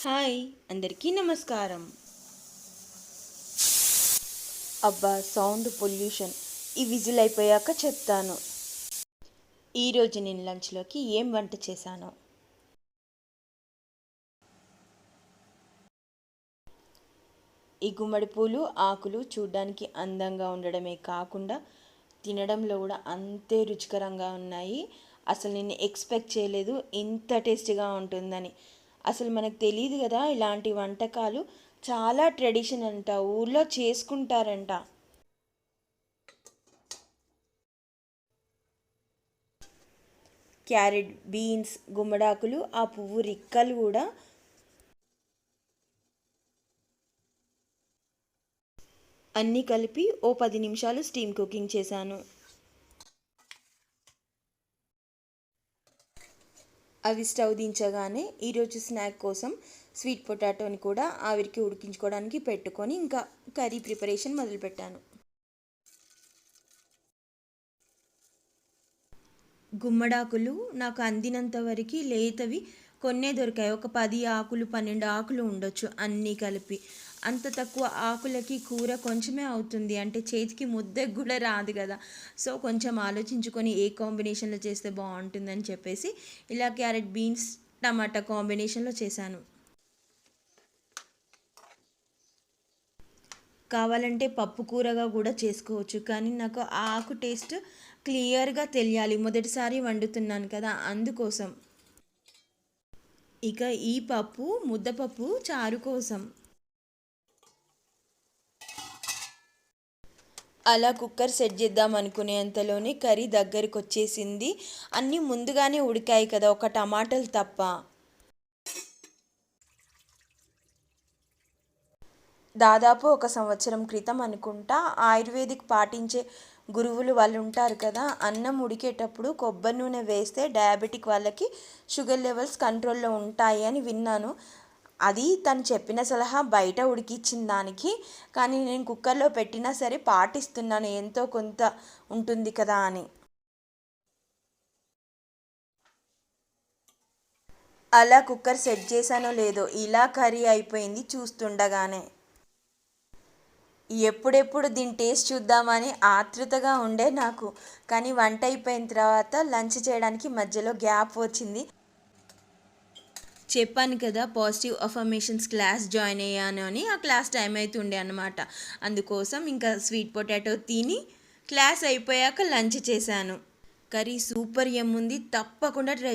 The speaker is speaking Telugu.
హాయ్ అందరికీ నమస్కారం. అబ్బా సౌండ్ పొల్యూషన్. ఈ విజిల్ అయిపోయాక చెప్తాను. ఈరోజు నేను లంచ్లోకి ఏం వంట చేశాను. ఈ గుమ్మడి పూలు ఆకులు చూడడానికి అందంగా ఉండడమే కాకుండా తినడంలో కూడా అంతే రుచికరంగా ఉన్నాయి. అసలు నేను ఎక్స్పెక్ట్ చేయలేదు ఇంత టేస్టీగా ఉంటుందని. అసలు మనకు తెలియదు కదా ఇలాంటి వంటకాలు. చాలా ట్రెడిషన్ అంట ఊర్లో చేసుకుంటారంట. క్యారెట్ బీన్స్ గుమ్మడాకులు ఆ పువ్వు రిక్కలు కూడా. అన్నీ కలిపి ఓ పది నిమిషాలు స్టీమ్ కుకింగ్ చేశాను. అవి స్టవ్ దించగానే ఈరోజు స్నాక్ కోసం స్వీట్ పొటాటోని కూడా ఆవిరికి ఉడికించుకోవడానికి పెట్టుకొని ఇంకా కర్రీ ప్రిపరేషన్ మొదలుపెట్టాను. గుమ్మడాకులు నాకు అందినంత వరకు లేతవి కొన్నే దొరికాయి. ఒక పది ఆకులు పన్నెండు ఆకులు ఉండొచ్చు అన్నీ కలిపి. అంత తక్కువ ఆకులకి కూర కొంచెమే అవుతుంది. అంటే చేతికి ముద్దకు కూడా రాదు కదా. సో కొంచెం ఆలోచించుకొని ఏ కాంబినేషన్లో చేస్తే బాగుంటుందని చెప్పేసి ఇలా క్యారెట్ బీన్స్ టమాటా కాంబినేషన్లో చేశాను. కావాలంటే పప్పు కూరగా కూడా చేసుకోవచ్చు. కానీ నాకు ఆ ఆకు టేస్ట్ క్లియర్గా తెలియాలి. మొదటిసారి వండుతున్నాను కదా అందుకోసం. ఇక ఈ పప్పు ముద్దపప్పు చారు కోసం. అలా కుక్కర్ సెట్ చేద్దాం అనుకునేంతలోనే కర్రీ దగ్గరికి వచ్చేసింది అన్నీ ముందుగానే ఉడికాయి కదా ఒక టమాటాలు తప్ప. దాదాపు ఒక సంవత్సరం క్రితం అనుకుంటా ఆయుర్వేదిక్ పాటించే గురువులు వాళ్ళు ఉంటారు కదా అన్నం ఉడికేటప్పుడు కొబ్బరి నూనె వేస్తే డయాబెటిక్ వాళ్ళకి షుగర్ లెవెల్స్ కంట్రోల్లో ఉంటాయి అని విన్నాను. అది తను చెప్పిన సలహా బయట ఉడికిచ్చిన దానికి కానీ నేను కుక్కర్లో పెట్టినా సరే పాటిస్తున్నాను ఎంతో కొంత ఉంటుంది కదా అని. అలా కుక్కర్ సెట్ చేశానో లేదో ఇలా కర్రీ అయిపోయింది చూస్తుండగానే. ఎప్పుడెప్పుడు దీని టేస్ట్ చూద్దామని ఆతృతగా ఉండే నాకు కానీ వంట అయిపోయిన తర్వాత లంచ్ చేయడానికి మధ్యలో గ్యాప్ వచ్చింది. చెప్పాను కదా పాజిటివ్ అఫర్మేషన్స్ క్లాస్ జాయిన్ అయ్యాను అని. ఆ క్లాస్ టైం అవుతుండే అనమాట అందుకోసం ఇంకా స్వీట్ పొటాటో తిని క్లాస్ అయిపోయాక లంచ్ చేశాను. కర్రీ సూపర్ ఏముంది ఉంది తప్పకుండా ట్రై